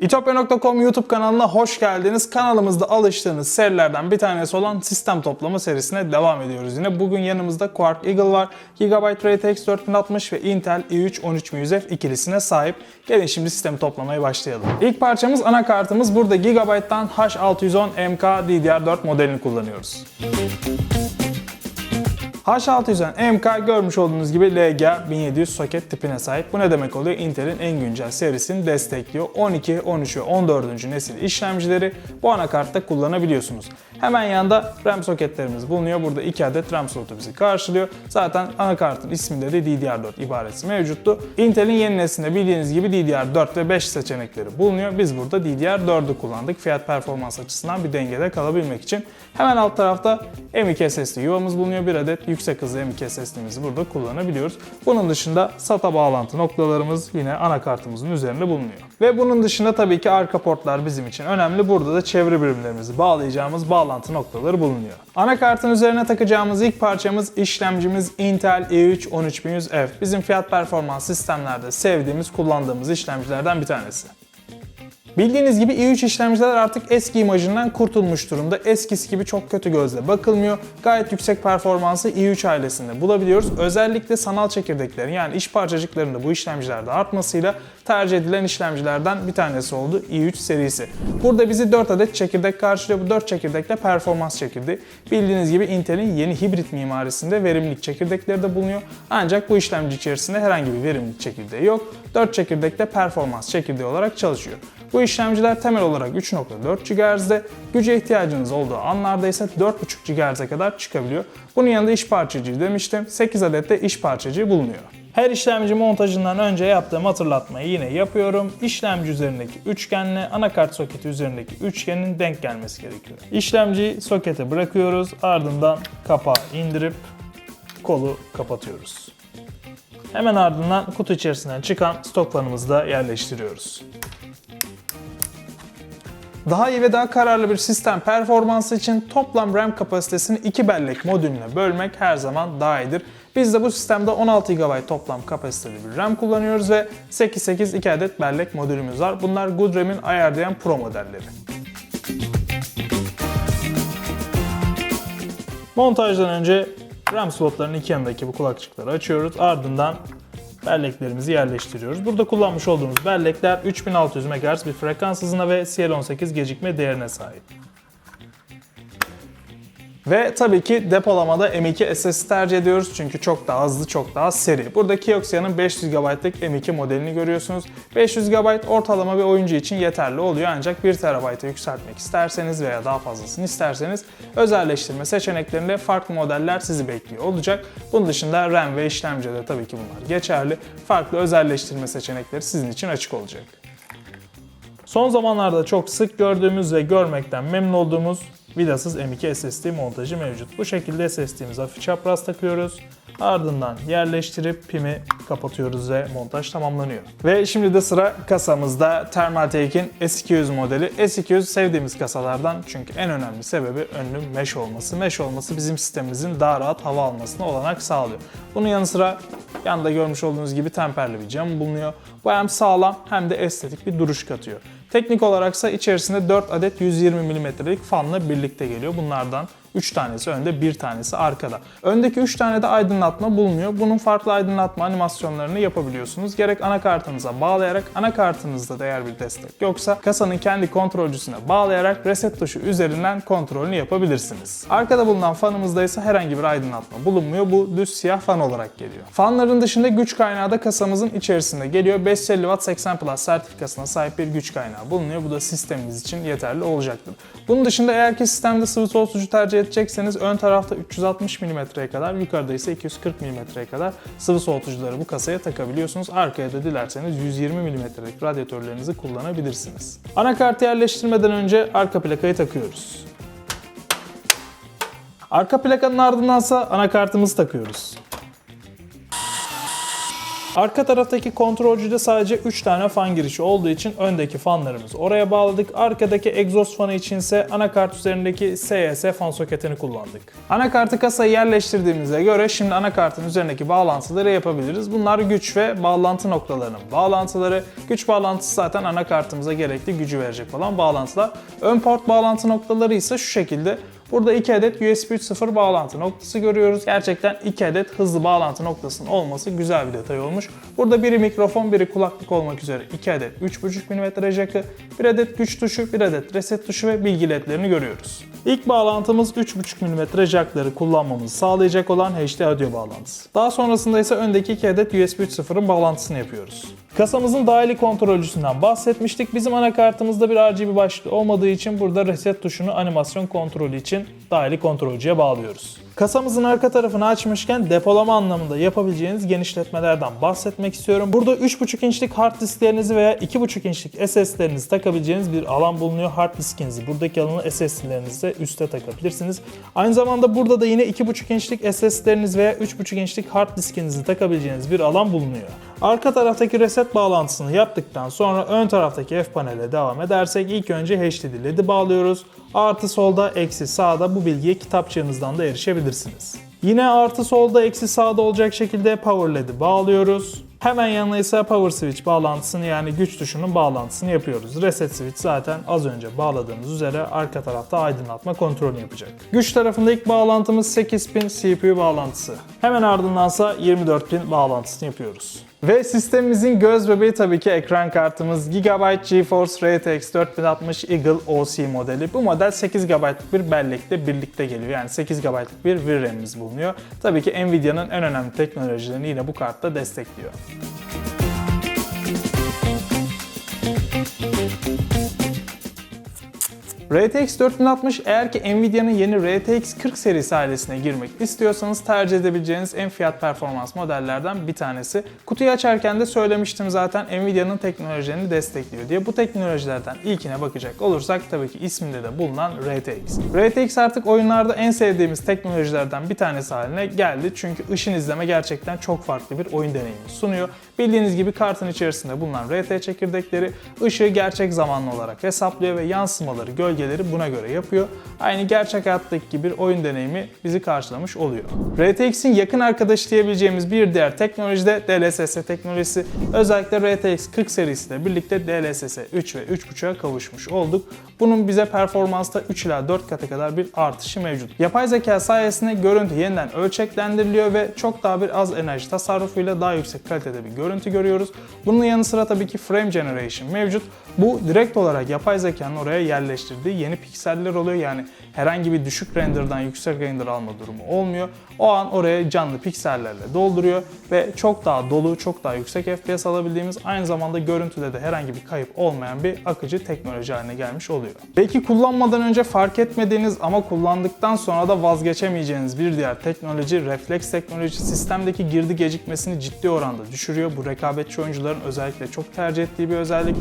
İtopya.com YouTube kanalına hoş geldiniz. Kanalımızda alıştığınız serilerden bir tanesi olan sistem toplama serisine devam ediyoruz. Yine bugün yanımızda Quark Eagle var. Gigabyte RTX 4060 ve Intel i3 13100F ikilisine sahip. Gelin şimdi sistemi toplamaya başlayalım. İlk parçamız anakartımız. Burada Gigabyte'dan H610MK DDR4 modelini kullanıyoruz. H610 MK görmüş olduğunuz gibi LGA 1700 soket tipine sahip. Bu ne demek oluyor? Intel'in en güncel serisini destekliyor. 12, 13 ve 14. nesil işlemcileri bu anakartta kullanabiliyorsunuz. Hemen yanında RAM soketlerimiz bulunuyor. Burada 2 adet RAM slotu bizi karşılıyor. Zaten anakartın isminde de DDR4 ibaresi mevcuttu. Intel'in yeni neslinde bildiğiniz gibi DDR4 ve 5 seçenekleri bulunuyor. Biz burada DDR4'ü kullandık. Fiyat performans açısından bir dengede kalabilmek için. Hemen alt tarafta M.2 SSD yuvamız bulunuyor. Bir adet yüksek hızlı M.2 SSD'mizi burada kullanabiliyoruz. Bunun dışında SATA bağlantı noktalarımız yine anakartımızın üzerinde bulunuyor. Ve bunun dışında tabii ki arka portlar bizim için önemli. Burada da çevre birimlerimizi bağlayacağımız bağlantı noktaları bulunuyor. Anakartın üzerine takacağımız ilk parçamız işlemcimiz Intel i3 13100F. Bizim fiyat performans sistemlerde sevdiğimiz, kullandığımız işlemcilerden bir tanesi. Bildiğiniz gibi i3 işlemciler artık eski imajından kurtulmuş durumda. Eskisi gibi çok kötü gözle bakılmıyor. Gayet yüksek performansı i3 ailesinde bulabiliyoruz. Özellikle sanal çekirdeklerin yani iş parçacıklarının da bu işlemcilerde artmasıyla tercih edilen işlemcilerden bir tanesi oldu i3 serisi. Burada bizi 4 adet çekirdek karşılıyor. Bu 4 çekirdek de performans çekirdeği. Bildiğiniz gibi Intel'in yeni hibrit mimarisinde verimlilik çekirdekleri de bulunuyor. Ancak bu işlemci içerisinde herhangi bir verimlilik çekirdeği yok. 4 çekirdek de performans çekirdeği olarak çalışıyor. Bu işlemciler temel olarak 3.4 GHz'de, güce ihtiyacınız olduğu anlarda ise 4.5 GHz'e kadar çıkabiliyor. Bunun yanında iş parçacığı demiştim. 8 adet de iş parçacığı bulunuyor. Her işlemci montajından önce yaptığım hatırlatmayı yine yapıyorum. İşlemci üzerindeki üçgenle anakart soketi üzerindeki üçgenin denk gelmesi gerekiyor. İşlemciyi sokete bırakıyoruz. Ardından kapağı indirip kolu kapatıyoruz. Hemen ardından kutu içerisinden çıkan stoklarımızı da yerleştiriyoruz. Daha iyi ve daha kararlı bir sistem performansı için toplam RAM kapasitesini 2 bellek modülüne bölmek her zaman daha iyidir. Biz de bu sistemde 16 GB toplam kapasiteli bir RAM kullanıyoruz ve 8.8 2 adet bellek modülümüz var. Bunlar Goodram'in ayarlayan Pro modelleri. Montajdan önce RAM slotlarının iki yanındaki bu kulakçıkları açıyoruz. Ardından belleklerimizi yerleştiriyoruz. Burada kullanmış olduğumuz bellekler 3600 MHz bir frekans hızına ve CL18 gecikme değerine sahip. Ve tabii ki depolamada M2 SSD tercih ediyoruz çünkü çok daha hızlı, çok daha seri. Burada Kioxia'nın 500 GB'lık M2 modelini görüyorsunuz. 500 GB ortalama bir oyuncu için yeterli oluyor ancak 1 TB'a yükseltmek isterseniz veya daha fazlasını isterseniz özelleştirme seçeneklerinde farklı modeller sizi bekliyor olacak. Bunun dışında RAM ve işlemcide tabii ki bunlar geçerli. Farklı özelleştirme seçenekleri sizin için açık olacak. Son zamanlarda çok sık gördüğümüz ve görmekten memnun olduğumuz vidasız M2 SSD montajı mevcut. Bu şekilde SSD'mizi hafif çapraz takıyoruz. Ardından yerleştirip pimi kapatıyoruz ve montaj tamamlanıyor. Ve şimdi de sıra kasamızda Thermaltake'in S200 modeli. S200 sevdiğimiz kasalardan çünkü en önemli sebebi önlü mesh olması. Mesh olması bizim sistemimizin daha rahat hava almasına olanak sağlıyor. Bunun yanı sıra yanında görmüş olduğunuz gibi temperli bir cam bulunuyor. Bu hem sağlam hem de estetik bir duruş katıyor. Teknik olaraksa içerisinde 4 adet 120 mm'lik fanla birlikte geliyor. Bunlardan 3 tanesi önde, 1 tanesi arkada. Öndeki 3 tane de aydınlatma bulunuyor. Bunun farklı aydınlatma animasyonlarını yapabiliyorsunuz. Gerek anakartınıza bağlayarak, anakartınızda da eğer bir destek yoksa kasanın kendi kontrolcüsüne bağlayarak reset tuşu üzerinden kontrolünü yapabilirsiniz. Arkada bulunan fanımızda ise herhangi bir aydınlatma bulunmuyor. Bu düz siyah fan olarak geliyor. Fanların dışında güç kaynağı da kasamızın içerisinde geliyor. 550 Watt 80 Plus sertifikasına sahip bir güç kaynağı bulunuyor. Bu da sistemimiz için yeterli olacaktır. Bunun dışında eğer ki sistemde sıvı soğutucu tercih edecekseniz ön tarafta 360 mm'ye kadar, yukarıda ise 240 mm'ye kadar sıvı soğutucuları bu kasaya takabiliyorsunuz. Arkaya da dilerseniz 120 mm'lik radyatörlerinizi kullanabilirsiniz. Anakartı yerleştirmeden önce arka plakayı takıyoruz. Arka plakanın ardındansa anakartımızı takıyoruz. Arka taraftaki kontrolcüde sadece 3 tane fan girişi olduğu için öndeki fanlarımızı oraya bağladık. Arkadaki egzoz fanı içinse anakart üzerindeki SYS fan soketini kullandık. Anakartı kasaya yerleştirdiğimize göre şimdi anakartın üzerindeki bağlantıları yapabiliriz. Bunlar güç ve bağlantı noktalarının bağlantıları. Güç bağlantısı zaten anakartımıza gerekli gücü verecek olan bağlantılar. Ön port bağlantı noktaları ise şu şekilde. Burada 2 adet USB 3.0 bağlantı noktası görüyoruz. Gerçekten 2 adet hızlı bağlantı noktasının olması güzel bir detay olmuş. Burada biri mikrofon, biri kulaklık olmak üzere 2 adet 3.5 mm jackı, 1 adet güç tuşu, 1 adet reset tuşu ve bilgi ledlerini görüyoruz. İlk bağlantımız 3.5 mm jackları kullanmamızı sağlayacak olan HD audio bağlantısı. Daha sonrasında ise öndeki 2 adet USB 3.0'ın bağlantısını yapıyoruz. Kasamızın dahili kontrolcüsünden bahsetmiştik. Bizim anakartımızda bir RGB başlığı olmadığı için burada reset tuşunu animasyon kontrolü için dahili kontrolcüye bağlıyoruz. Kasamızın arka tarafını açmışken depolama anlamında yapabileceğiniz genişletmelerden bahsetmek istiyorum. Burada 3.5 inçlik hard disklerinizi veya 2.5 inçlik SSD'lerinizi takabileceğiniz bir alan bulunuyor. Hard diskinizi, buradaki alanı SSD'lerinizi üste takabilirsiniz. Aynı zamanda burada da yine 2.5 inçlik SSD'leriniz veya 3.5 inçlik hard diskinizi takabileceğiniz bir alan bulunuyor. Arka taraftaki reset bağlantısını yaptıktan sonra ön taraftaki F panele devam edersek ilk önce HDD LED'i bağlıyoruz. Artı solda, eksi sağda bu bilgiye kitapçığınızdan da erişebilirsiniz. Yine artı solda, eksi sağda olacak şekilde Power LED'i bağlıyoruz. Hemen yanına ise Power Switch bağlantısını yani güç tuşunun bağlantısını yapıyoruz. Reset Switch zaten az önce bağladığımız üzere arka tarafta aydınlatma kontrolünü yapacak. Güç tarafında ilk bağlantımız 8 pin CPU bağlantısı. Hemen ardındansa 24 pin bağlantısını yapıyoruz. Ve sistemimizin göz bebeği tabii ki ekran kartımız Gigabyte GeForce RTX 4060 Eagle OC modeli. Bu model 8 GB'lık bir bellekle birlikte geliyor. Yani 8 GB'lık bir VRAM'imiz bulunuyor. Tabii ki Nvidia'nın en önemli teknolojilerini yine bu kartta destekliyor. RTX 4060 eğer ki Nvidia'nın yeni RTX 40 serisi ailesine girmek istiyorsanız tercih edebileceğiniz en fiyat performans modellerden bir tanesi. Kutuyu açarken de söylemiştim zaten Nvidia'nın teknolojilerini destekliyor diye. Bu teknolojilerden ilkine bakacak olursak tabii ki isminde de bulunan RTX. RTX artık oyunlarda en sevdiğimiz teknolojilerden bir tanesi haline geldi. Çünkü ışın izleme gerçekten çok farklı bir oyun deneyimi sunuyor. Bildiğiniz gibi kartın içerisinde bulunan RT çekirdekleri ışığı gerçek zamanlı olarak hesaplıyor ve yansımaları, gölgeleri buna göre yapıyor. Aynı gerçek hayattaki gibi bir oyun deneyimi bizi karşılamış oluyor. RTX'in yakın arkadaşı diyebileceğimiz bir diğer teknoloji de DLSS teknolojisi. Özellikle RTX 40 serisiyle birlikte DLSS 3 ve 3.5'a kavuşmuş olduk. Bunun bize performansta 3 ila 4 kata kadar bir artışı mevcut. Yapay zeka sayesinde görüntü yeniden ölçeklendiriliyor ve çok daha bir az enerji tasarrufuyla daha yüksek kalitede bir görüntü görüyoruz. Bunun yanı sıra tabii ki frame generation mevcut. Bu direkt olarak yapay zekanın oraya yerleştirdiği yeni pikseller oluyor. Yani herhangi bir düşük renderdan yüksek render alma durumu olmuyor. O an oraya canlı piksellerle dolduruyor ve çok daha dolu, çok daha yüksek FPS alabildiğimiz aynı zamanda görüntüde de herhangi bir kayıp olmayan bir akıcı teknoloji haline gelmiş oluyor. Belki kullanmadan önce fark etmediğiniz ama kullandıktan sonra da vazgeçemeyeceğiniz bir diğer teknoloji refleks teknoloji sistemdeki girdi gecikmesini ciddi oranda düşürüyor. Bu rekabetçi oyuncuların özellikle çok tercih ettiği bir özellik.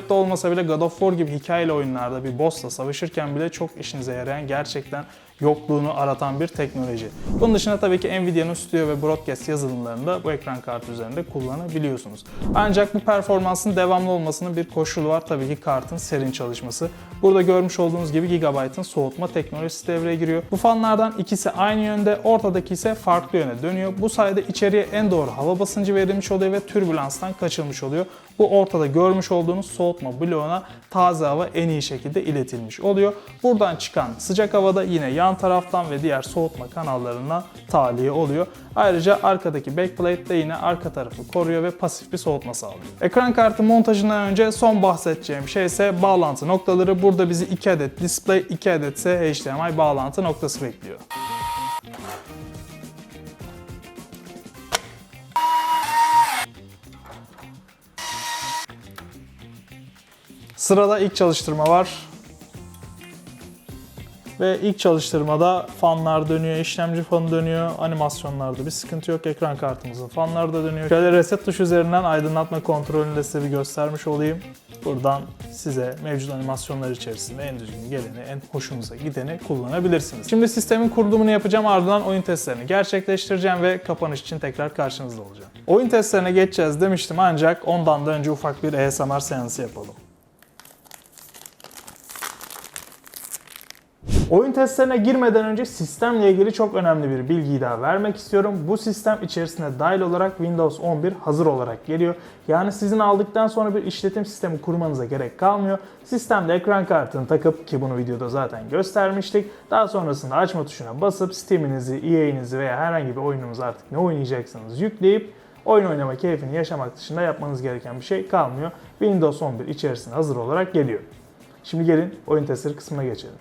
Rekabette olmasa bile God of War gibi hikayeli oyunlarda bir bossla savaşırken bile çok işinize yarayan gerçekten yokluğunu aratan bir teknoloji. Bunun dışında tabii ki Nvidia'nın stüdyo ve broadcast yazılımlarında bu ekran kartı üzerinde kullanabiliyorsunuz. Ancak bu performansın devamlı olmasının bir koşulu var tabii ki kartın serin çalışması. Burada görmüş olduğunuz gibi Gigabyte'ın soğutma teknolojisi devreye giriyor. Bu fanlardan ikisi aynı yönde, ortadaki ise farklı yöne dönüyor. Bu sayede içeriye en doğru hava basıncı verilmiş oluyor ve türbülanstan kaçılmış oluyor. Bu ortada görmüş olduğunuz soğutma bloğuna taze hava en iyi şekilde iletilmiş oluyor. Buradan çıkan sıcak havada yine yan taraftan ve diğer soğutma kanallarına tahliye oluyor. Ayrıca arkadaki backplate de yine arka tarafı koruyor ve pasif bir soğutma sağlıyor. Ekran kartı montajından önce son bahsedeceğim şey ise bağlantı noktaları. Burada bizi 2 adet display, 2 adet ise HDMI bağlantı noktası bekliyor. Sırada ilk çalıştırma var. Ve ilk çalıştırmada fanlar dönüyor, işlemci fanı dönüyor, animasyonlarda bir sıkıntı yok. Ekran kartımızın fanları da dönüyor. Şöyle reset tuşu üzerinden aydınlatma kontrolünü de size bir göstermiş olayım. Buradan size mevcut animasyonlar içerisinde en düzgün geleni, en hoşunuza gideni kullanabilirsiniz. Şimdi sistemin kurulumunu yapacağım ardından oyun testlerini gerçekleştireceğim ve kapanış için tekrar karşınızda olacağım. Oyun testlerine geçeceğiz demiştim ancak ondan da önce ufak bir ASMR seansı yapalım. Oyun testlerine girmeden önce sistemle ilgili çok önemli bir bilgiyi daha vermek istiyorum. Bu sistem içerisinde dahil olarak Windows 11 hazır olarak geliyor. Yani sizin aldıktan sonra bir işletim sistemi kurmanıza gerek kalmıyor. Sistemde ekran kartını takıp ki bunu videoda zaten göstermiştik. Daha sonrasında açma tuşuna basıp Steam'inizi, EA'inizi veya herhangi bir oyununuzu artık ne oynayacaksanız yükleyip oyun oynama keyfini yaşamak dışında yapmanız gereken bir şey kalmıyor. Windows 11 içerisinde hazır olarak geliyor. Şimdi gelin oyun testleri kısmına geçelim.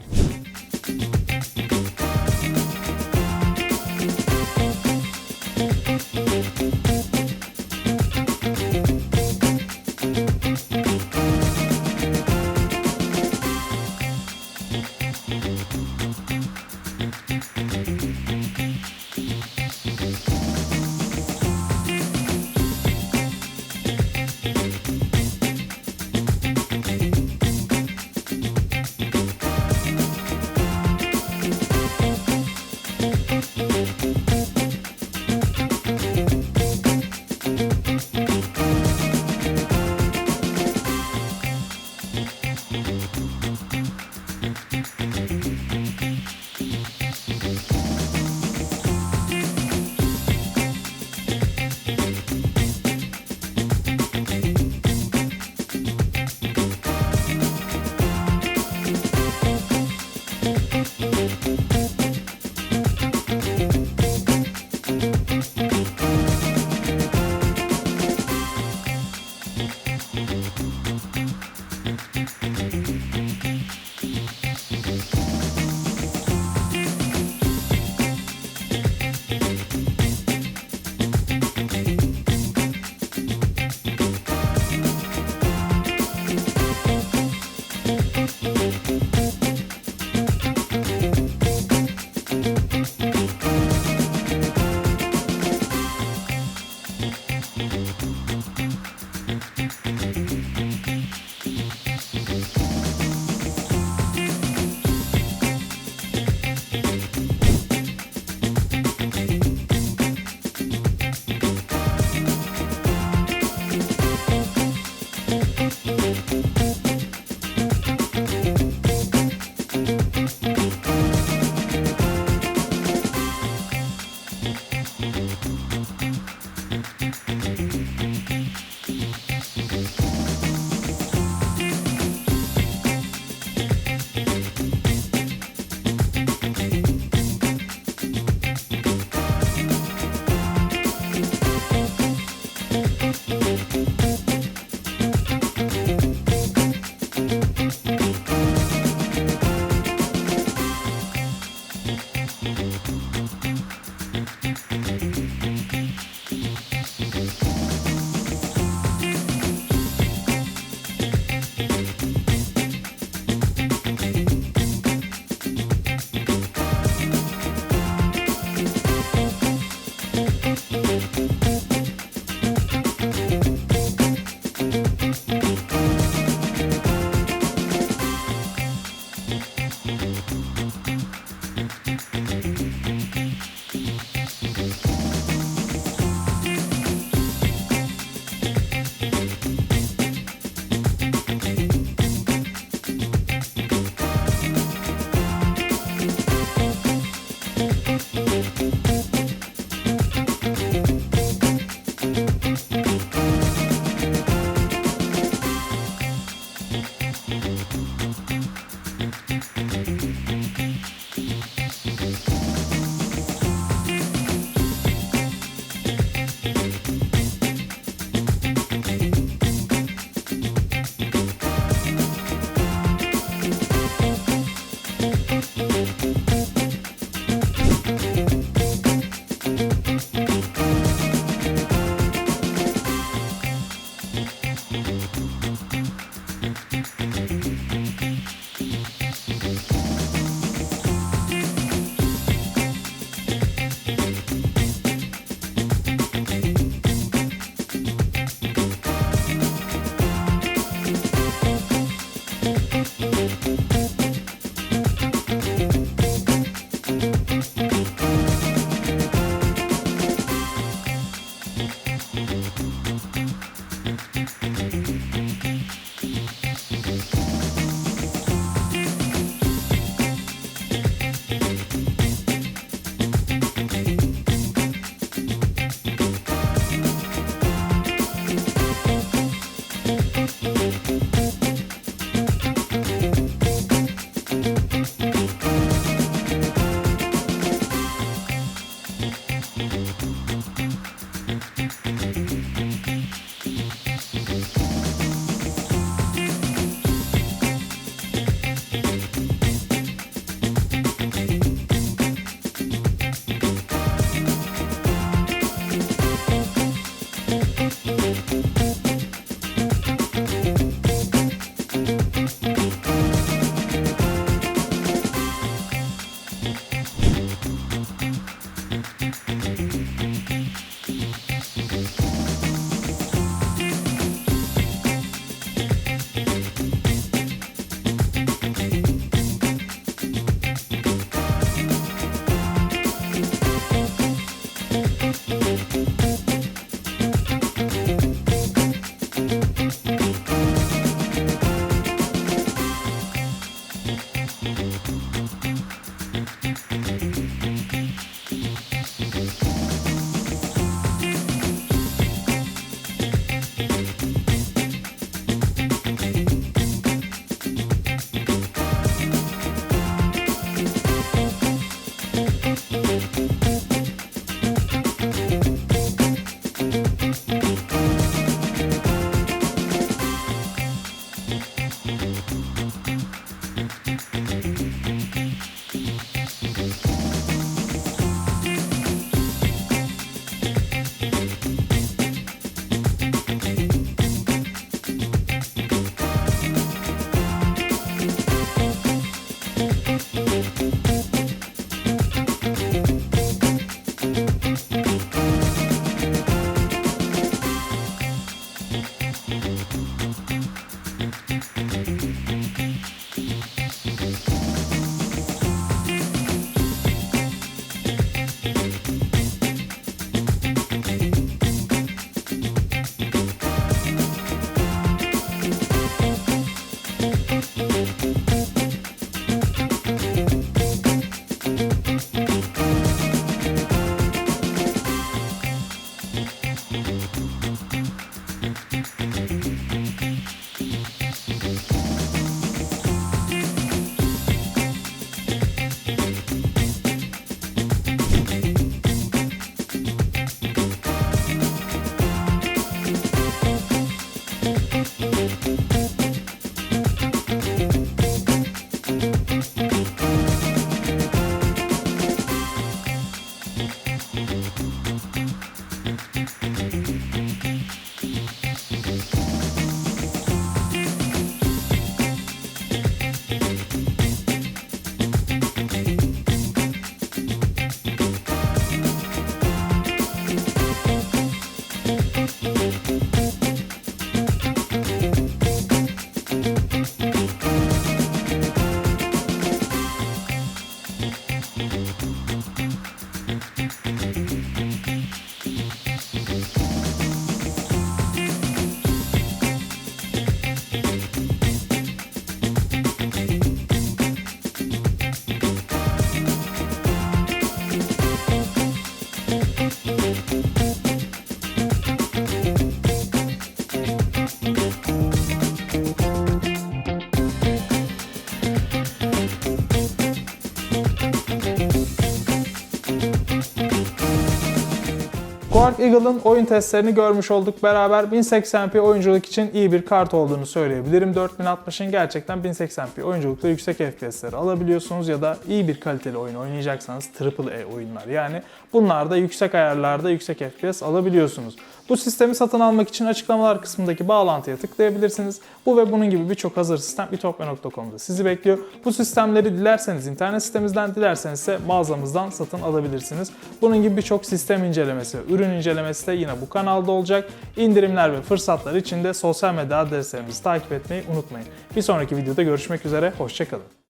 Yılın oyun testlerini görmüş olduk beraber. 1080p oyunculuk için iyi bir kart olduğunu söyleyebilirim. 4060'ın gerçekten 1080p oyunculukta yüksek FPS'leri alabiliyorsunuz ya da iyi bir kaliteli oyun oynayacaksanız AAA oyunlar yani bunlarda yüksek ayarlarda yüksek FPS alabiliyorsunuz. Bu sistemi satın almak için açıklamalar kısmındaki bağlantıya tıklayabilirsiniz. Bu ve bunun gibi birçok hazır sistem itopya.com'da sizi bekliyor. Bu sistemleri dilerseniz internet sitemizden, dilerseniz ise mağazamızdan satın alabilirsiniz. Bunun gibi birçok sistem incelemesi ürün incelemesi de yine bu kanalda olacak. İndirimler ve fırsatlar için de sosyal medya adreslerimizi takip etmeyi unutmayın. Bir sonraki videoda görüşmek üzere, hoşçakalın.